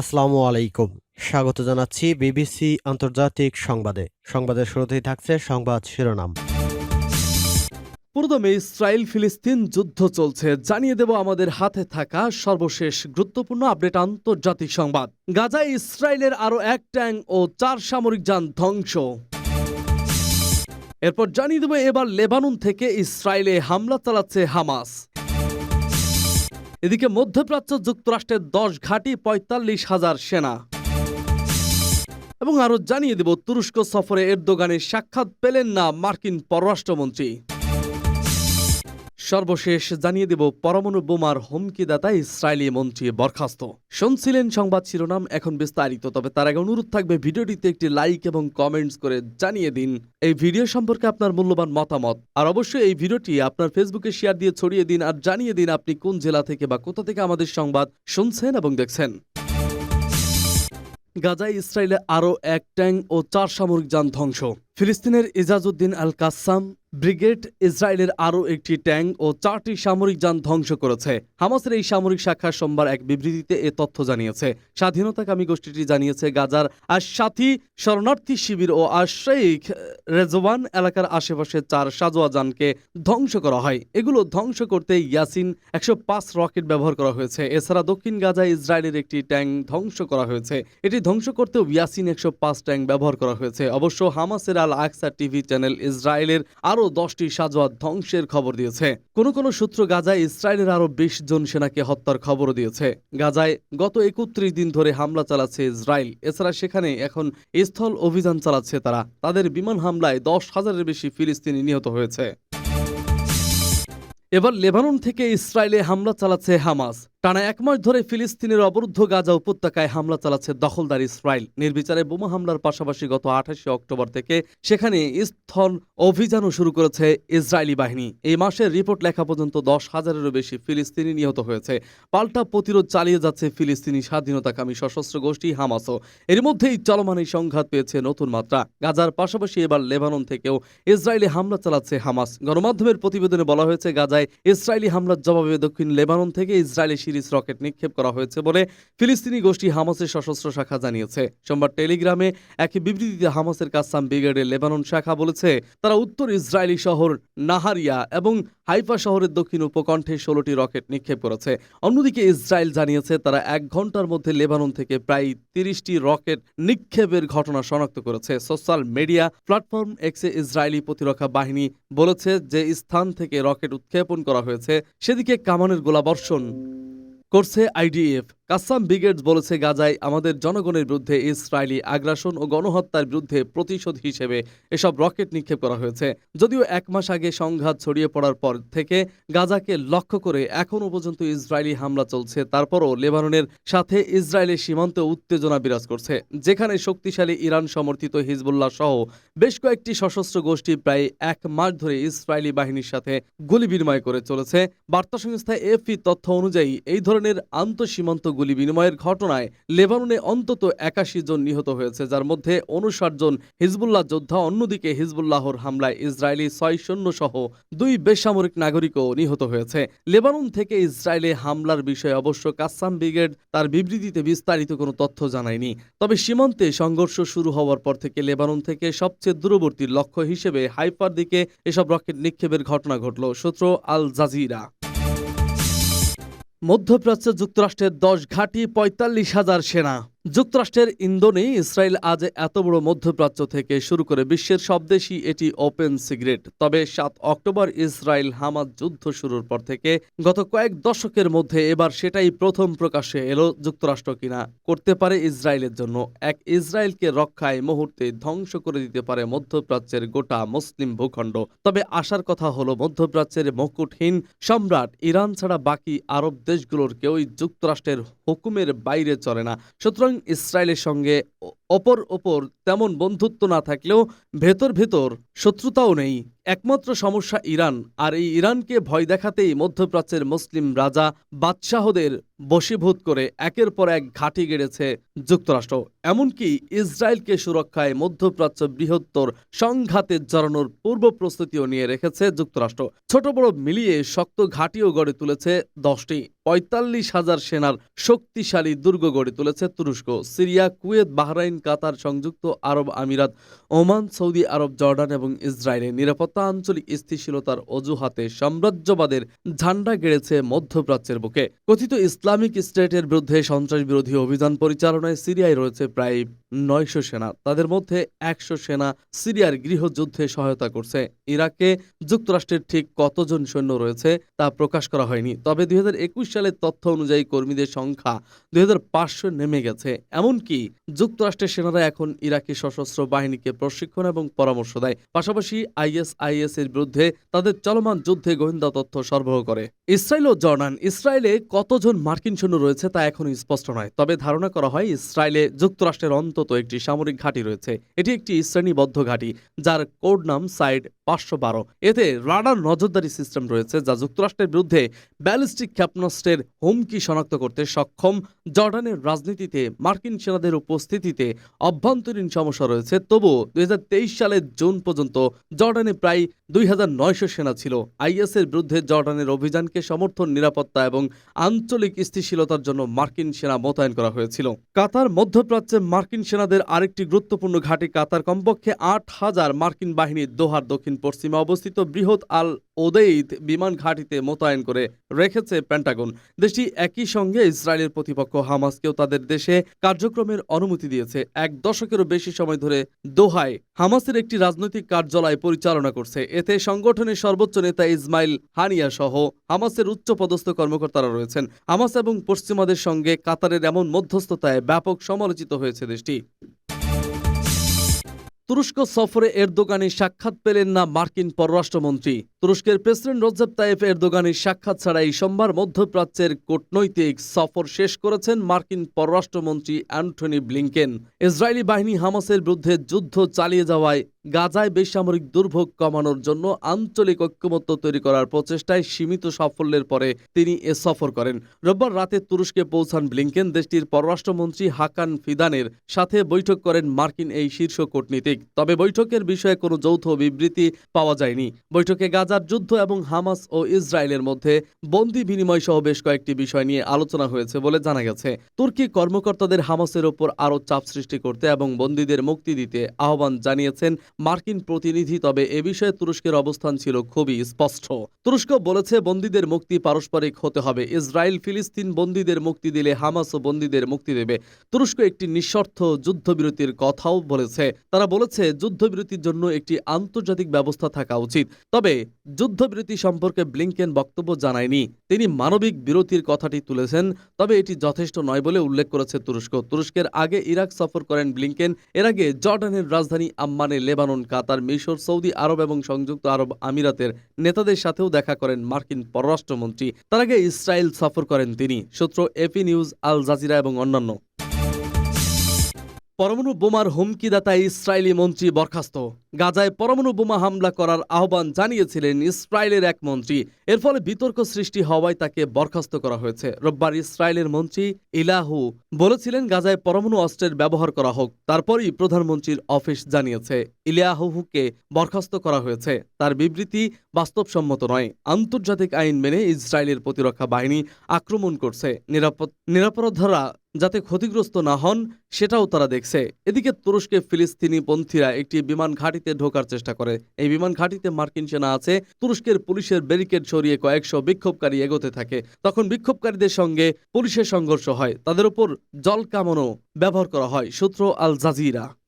আসসালামু আলাইকুম। স্বাগত জানাচ্ছি বিবিসি আন্তর্জাতিক সংবাদে। সংবাদের শুরুতেই থাকছে সংবাদ শিরোনাম। পুরোদমে ইসরায়েল ফিলিস্তিন যুদ্ধ চলছে। জানিয়ে দেব আমাদের হাতে থাকা সর্বশেষ গুরুত্বপূর্ণ আপডেট আন্তর্জাতিক সংবাদ। গাজায় ইসরায়েলের আরও এক ট্যাং ও চার সামরিক যান ধ্বংস। এরপর জানিয়ে দেব এবার লেবানন থেকে ইসরায়েলে হামলা চালাচ্ছে হামাস। এদিকে মধ্যপ্রাচ্য যুক্তরাষ্ট্রের দশ ঘাঁটি পঁয়তাল্লিশ হাজার সেনা। এবং আরও জানিয়ে দেব, তুরস্ক সফরে এর দোকানে সাক্ষাৎ পেলেন না মার্কিন পররাষ্ট্রমন্ত্রী। সর্বশেষ জানিয়ে দেব, পরমাণু বোমার হুমকিদাতা ইসরায়েলি মন্ত্রী বরখাস্ত। শুনছিলেন সংবাদ শিরোনাম, এখন বিস্তারিত, তবে তার আগে অনুরোধ থাকবে, ভিডিওটিতে একটি লাইক এবং কমেন্টস করে জানিয়ে দিন। এই ভিডিও সম্পর্কে আপনার মূল্যবান মতামত। আর অবশ্যই এই ভিডিওটি আপনার ফেসবুকে শেয়ার দিয়ে ছড়িয়ে দিন, আর জানিয়ে দিন আপনি কোন জেলা থেকে বা কোথা থেকে আমাদের সংবাদ শুনছেন এবং দেখছেন। গাজায় ইসরায়েলে আরও এক ট্যাঙ্ক ও চার সামরিক যান ধ্বংস। ফিলিস্তিনের ইজাজউদ্দিন আল কাসাম ব্রিগেড ইসরায়েলের আরও একটি ট্যাঙ্ক ও চারটি সামরিক যান ধ্বংস করেছে। হামাসের এই সামরিক শাখা সোমবার এক বিবৃতিতে এ তথ্য জানিয়েছে। স্বাধীনতাকামী গোষ্ঠীটি জানিয়েছে, গাজার আশাথি শরণার্থী শিবির ও আশ্রয়িক রেজওয়ান এলাকার আশেপাশে চার সাজোয়া যানকে ধ্বংস করা হয়। এগুলো ধ্বংস করতে ইয়াসিন একশো পাঁচ রকেট ব্যবহার করা হয়েছে। এছাড়া দক্ষিণ গাজায় ইসরায়েলের একটি ট্যাঙ্ক ধ্বংস করা হয়েছে। এটি ধ্বংস করতেও ইয়াসিন একশো পাঁচ ট্যাঙ্ক ব্যবহার করা হয়েছে। অবশ্য হামাসের আল আকসা টিভি চ্যানেল ইসরায়েলের আরও দশটি সাজোয়া ধ্বংসের খবর দিয়েছে। কোনো কোনো সূত্র গাজায় ইসরায়েলের আরও বিশ জন সেনাকে হত্যার খবরও দিয়েছে। গাজায় গত একত্রিশ দিন ধরে হামলা চালাচ্ছে ইসরায়েল। এছাড়া সেখানে এখন স্থল অভিযান চালাচ্ছে তারা। তাদের বিমান হামলায় দশ হাজারের বেশি ফিলিস্তিনি নিহত হয়েছে। এবার লেবানন থেকে ইসরায়েলে হামলা চালাচ্ছে হামাস। টানা এক মাস ধরে ফিলিস্তিনের অবরুদ্ধ গাজা উপত্যকায় হামলা চালাচ্ছে দখলদার ইসরায়েল। নির্বিচারে বোমা হামলার পাশাপাশি গত আঠাশে অক্টোবর থেকে সেখানে স্থল অভিযানও শুরু করেছে ইসরায়েলি বাহিনী। এই মাসের রিপোর্ট লেখা পর্যন্ত দশ হাজারেরও বেশি ফিলিস্তিনি নিহত হয়েছে। পাল্টা প্রতিরোধ চালিয়ে যাচ্ছে ফিলিস্তিনি স্বাধীনতাকামী সশস্ত্র গোষ্ঠী হামাসও। এর মধ্যেই চলমান এই সংঘাত পেয়েছে নতুন মাত্রা। গাজার পাশাপাশি এবার লেবানন থেকেও ইসরায়েলি হামলা চালাচ্ছে হামাস। গণমাধ্যমের প্রতিবেদনে বলা হয়েছে, গাজায় ইসরায়েলি হামলার জবাবে দক্ষিণ লেবানন থেকে ইসরায়েলি সিরিজ রকেট নিক্ষেপ করা হয়েছে বলে ফিলিস্তিনি গোষ্ঠী হামাসের সশস্ত্র শাখা জানিয়েছে। সোমবার টেলিগ্রামে এক বিবৃতিতে হামাসের কাসাম ব্রিগেডের লেবানন শাখা বলেছে, তারা উত্তর ইসরায়েলি শহর নাহারিয়া এবং হাইফা শহরের দক্ষিণ উপকণ্ঠে ষোলোটি রকেট নিক্ষেপ করেছে। অন্যদিকে ইসরায়েল জানিয়েছে, তারা এক ঘণ্টার মধ্যে লেবানন থেকে প্রায় তিরিশটি রকেট নিক্ষেপের ঘটনা শনাক্ত করেছে। সোশ্যাল মিডিয়া প্ল্যাটফর্ম এক্সে ইসরায়েলি প্রতিরক্ষা বাহিনী বলেছে যে স্থান থেকে রকেট উৎক্ষেপণ করা হয়েছে, সেদিকে কামানের গোলাবর্ষণ করছে আইডিএফ। কাসাম ব্রিগেডস বলেছে গাজায় আমাদের জনগণের বিরুদ্ধে ইসরায়েলি আগ্রাসন ও গণহত্যার বিরুদ্ধে প্রতিশোধ হিসেবে এসব রকেট নিক্ষেপ করা হয়েছে। যদিও এক মাস আগে সংঘাত ছড়িয়ে পড়ার পর থেকে গাজাকে লক্ষ্য করে এখনও পর্যন্ত ইসরায়েলি হামলা চলছে। তারপরও লেবাননের সাথে ইসরায়েলের সীমান্তে উত্তেজনা বিরাজ করছে। যেখানে শক্তিশালী ইরান সমর্থিত হিজবুল্লাহ সহ বেশ কয়েকটি সশস্ত্র গোষ্ঠী প্রায় এক মাস ধরে ইসরায়েলি বাহিনীর সাথে গুলি বিনিময় করে চলেছে। বার্তা সংস্থা এফপি তথ্য অনুযায়ী এই ধরনের আন্তঃসীমান্ত গুলি বিনিময়ের ঘটনায় লেবাননে অন্তত একাশি জন নিহত হয়েছে, যার মধ্যে উনষাট জন হিজবুল্লাহ যোদ্ধা, অন্যদিকে হিজবুল্লাহর হামলায় ইসরায়েলি ছয় সৈন্য সহ দুই বেসামরিক নাগরিকও নিহত হয়েছে। লেবানন থেকে ইসরায়েলে হামলার বিষয়ে অবশ্য কাসাম ব্রিগেড তার বিবৃতিতে বিস্তারিত কোনো তথ্য জানায়নি। তবে সীমান্তে সংঘর্ষ শুরু হওয়ার পর থেকে লেবানন থেকে সবচেয়ে দূরবর্তী লক্ষ্য হিসেবে হাইফার দিকে এসব রকেট নিক্ষেপের ঘটনা ঘটল, সূত্র আল জাজিরা। মধ্যপ্রাচ্য যুক্তরাষ্ট্রের দশ ঘাঁটি পঁয়তাল্লিশ হাজার সেনা। যুক্তরাষ্ট্রের ইন্দোনে, ইসরায়েল আজ এত বড় মধ্যপ্রাচ্য থেকে শুরু করে বিশ্বের সব দেশই এটি ওপেন সিগারেট। তবে সাত অক্টোবর ইসরায়েল হামাদ যুদ্ধ শুরুর পর থেকে গত কয়েক দশকের মধ্যে এবার সেটাই প্রথম প্রকাশ্যে এলো যুক্তরাষ্ট্র কিনা। করতে পারে ইসরায়েলের জন্য। এক ইসরায়েলকে রক্ষায় মুহূর্তে ধ্বংস করে দিতে পারে মধ্যপ্রাচ্যের গোটা মুসলিম ভূখণ্ড। তবে আসার কথা হলো, মধ্যপ্রাচ্যের মুকুটহীন সম্রাট ইরান ছাড়া বাকি আরব দেশগুলোর কেউই যুক্তরাষ্ট্রের হুকুমের বাইরে চলে না। সুতরাং ইসরায়েলের সঙ্গে অপর ওপর তেমন বন্ধুত্ব না থাকলেও ভেতর ভেতর শত্রুতাও নেই। একমাত্র সমস্যা ইরান, আর এই ইরানকে ভয় দেখাতেই মধ্যপ্রাচ্যের মুসলিম রাজা বাদশাহদের বশীভূত করে একের পর এক ঘাঁটি গেড়েছে যুক্তরাষ্ট্র। এমনকি ইসরায়েলকে সুরক্ষায় মধ্যপ্রাচ্য বৃহত্তর সংঘাতে জড়ানোর পূর্ব প্রস্তুতিও নিয়ে রেখেছে যুক্তরাষ্ট্র। ছোট বড় মিলিয়ে শক্ত ঘাঁটিও গড়ে তুলেছে দশটি। পঁয়তাল্লিশ হাজার সেনার শক্তিশালী দুর্গ গড়ে তুলেছে তুরস্ক, সিরিয়া, কুয়েত, বাহরাইন কাতার, সংযুক্ত আরব আমিরাত, ওমান, সৌদি আরব, জর্ডান এবং ইসরায়েলের নিরাপত্তা, আঞ্চলিক স্থিতিশীলতার অজুহাতে সাম্রাজ্যবাদের ঝান্ডা গেড়েছে মধ্যপ্রাচ্যের বুকে। কথিত ইসলামিক স্টেটের বিরুদ্ধে সন্ত্রাস বিরোধী অভিযান পরিচালনায় সিরিয়ায় রয়েছে প্রায় নয়শো সেনা, তাদের মধ্যে একশো সেনা সিরিয়ার গৃহযুদ্ধে সহায়তা করছে। ইরাকে যুক্তরাষ্ট্রের ঠিক কতজন সৈন্য রয়েছে তা প্রকাশ করা হয়নি, তবে দুই সালের তথ্য অনুযায়ী কর্মীদের সংখ্যা দুই নেমে গেছে। এমনকি যুক্তরাষ্ট্রের সেনারা এখন ইরাকি সশস্ত্র বাহিনীকে প্রশিক্ষণ এবং পরামর্শ দেয়, পাশাপাশি আইএসআইএস এর বিরুদ্ধে তাদের চলমান যুদ্ধে গোয়েন্দা তথ্য সরবরাহ করে। ইসরায়েল ও জর্ডান, ইসরায়েলে কতজন মার্কিন সৈন্য রয়েছে তা এখনও স্পষ্ট নয়, তবে ধারণা করা হয় ইসরায়েলে যুক্তরাষ্ট্রের অন্তত একটি সামরিক ঘাঁটি রয়েছে। এটি একটি শ্রেণীবদ্ধ ঘাঁটি যার কোড নাম সাইড পাঁচশো বারো। এতে রাডার নজরদারি সিস্টেম রয়েছে যা যুক্তরাষ্ট্রের বিরুদ্ধে ব্যালিস্টিক ক্ষেপণাস্ত্রের হুমকি শনাক্ত করতে সক্ষম। জর্ডানের রাজনীতিতে মার্কিন সেনাদের উপস্থিতিতে অভ্যন্তরীণ সমস্যা রয়েছে। তবুও দুই সালের জুন পর্যন্ত জর্ডানে প্রায় দুই সেনা ছিল। আইএস এর বিরুদ্ধে জর্ডানের অভিযানকে সমর্থন, নিরাপত্তা এবং আঞ্চলিক স্থিতিশীলতার জন্য মার্কিন সেনা মোতায়েন করা হয়েছিল। কাতার মধ্যপ্রাচ্যে মার্কিন সেনাদের আরেকটি গুরুত্বপূর্ণ ঘাঁটি কাতার কমপক্ষে আট হাজার মার্কিন বাহিনী দোহার দক্ষিণ পশ্চিমে অবস্থিত বৃহৎ আল ওদেইদ বিমান ঘাঁটিতে মোতায়েন করে রেখেছে পেন্টাগন দেশটি একই সঙ্গে ইসরায়েলের প্রতিপক্ষ হামাসকেও তাদের দেশে কার্যক্রমের অনুমতি দিয়েছে। এক দশকেরও বেশি সময় ধরে দোহায় হামাসের একটি রাজনৈতিক কার্যালয় পরিচালনা করছে। এতে সংগঠনের সর্বোচ্চ নেতা ইসমাইল হানিয়া সহ হামাসের উচ্চপদস্থ কর্মকর্তারা রয়েছেন। হামাস এবং পশ্চিমাদের সঙ্গে কাতারের এমন মধ্যস্থতায় ব্যাপক সমালোচিত হয়েছে দেশটি। তুরস্ক সফরে এর দোকানে সাক্ষাৎ পেলেন না মার্কিন পররাষ্ট্রমন্ত্রী। তুরস্কের প্রেসিডেন্ট রজব তাইফ এরদোগানের সাক্ষাৎ ছাড়া এই সোমবার মধ্যপ্রাচ্যের কূটনৈতিক সফর শেষ করেছেন মার্কিন পররাষ্ট্রমন্ত্রী অ্যান্টনি ব্লিংকেন। ইসরায়েলি বাহিনী হামাসের বিরুদ্ধে যুদ্ধ চালিয়ে যাওয়ায় গাজায় বেসামরিক দুর্ভোগ কমানোর জন্য আঞ্চলিক ঐক্যমত্য তৈরি করার প্রচেষ্টায় সীমিত সাফল্যের পরে তিনি এ সফর করেন। রোববার রাতে তুরস্কে পৌঁছান ব্লিংকেন। দেশটির পররাষ্ট্রমন্ত্রী হাকান ফিদানের সাথে বৈঠক করেন মার্কিন এই শীর্ষ কূটনীতিক। তবে বৈঠকের বিষয়ে কোনো যৌথ বিবৃতি পাওয়া যায়নি। বৈঠকে গাজার যুদ্ধ এবং হামাস ও ইসরায়েলের মধ্যে বন্দি বিনিময় সহ বেশ কয়েকটি বিষয় নিয়ে আলোচনা হয়েছে বলে জানা গেছে। তুর্কি কর্মকর্তাদের হামাসের ওপর আরও চাপ সৃষ্টি করতে এবং বন্দীদের মুক্তি দিতে আহ্বান জানিয়েছেন মার্কিন প্রতিনিধি, তবে এ বিষয়ে তুরস্কের অবস্থান ছিল খুবই স্পষ্ট। তুরস্ক বলেছে, বন্দীদের মুক্তি পারস্পরিক হতে হবে। ইসরায়েল, ফিলিস্তিন বন্দীদের মুক্তি দিলে হামাস ও বন্দীদের মুক্তি দেবে। তুরস্ক একটি নিঃশর্ত যুদ্ধবিরতির কথাও বলেছে। তারা বলেছে, যুদ্ধবিরতির জন্য একটি আন্তর্জাতিক ব্যবস্থা থাকা উচিত। তবে যুদ্ধবিরতি সম্পর্কে ব্লিংকেন বক্তব্য জানায়নি। তিনি মানবিক বিরতির কথাটি তুলেছেন, তবে এটি যথেষ্ট নয় বলে উল্লেখ করেছে তুরস্ক। তুরস্কের আগে ইরাক সফর করেন ব্লিংকেন, এর আগে জর্ডানের রাজধানী আম্মানে, লেবানন, কাতার, মিশর, সৌদি আরব এবং সংযুক্ত আরব আমিরাতের নেতাদের সাথেও দেখা করেন মার্কিন পররাষ্ট্রমন্ত্রী। তার আগে ইসরায়েল সফর করেন তিনি। সূত্র এপি নিউজ, আল জাজিরা এবং অন্যান্য। পরমাণু বোমার হুমকিদাতা ইসরায়েলি মন্ত্রী বরখাস্ত। গাজায় পরমাণু বোমা হামলা করার আহ্বান জানিয়েছিলেন ইসরায়েলের এক মন্ত্রী। এর ফলে বিতর্ক সৃষ্টি হওয়ায় তাকে বরখাস্ত করা হয়েছে। রোববার ইসরায়েলের মন্ত্রী ইলাহু বলেছিলেন, গাজায় পরমাণু অস্ত্রের ব্যবহার করা হোক, তারপরই প্রধানমন্ত্রীর অফিস জানিয়েছে। ইলাহুকে বরখাস্ত করা হয়েছে। তার বিবৃতি বাস্তবসম্মত নয়। আন্তর্জাতিক আইন মেনে ইসরায়েলের প্রতিরক্ষা বাহিনী আক্রমণ করছে। নিরাপদ নিরাপরাধরা যাতে ক্ষতিগ্রস্ত না হন, সেটাও তারা দেখছে। এদিকে তুরস্কে ফিলিস্তিনি পন্থীরা একটি বিমান ঘাঁটিতে ঢোকার চেষ্টা করে। এই বিমান ঘাঁটিতে মার্কিন সেনা আছে। তুরস্কের পুলিশের ব্যারিকেড সরিয়ে কয়েকশো বিক্ষোভকারী এগোতে থাকে। তখন বিক্ষোভকারীদের সঙ্গে পুলিশের সংঘর্ষ হয়। তাদের উপর জল কামানো ব্যবহার করা হয়, সূত্র আল জাজিরা।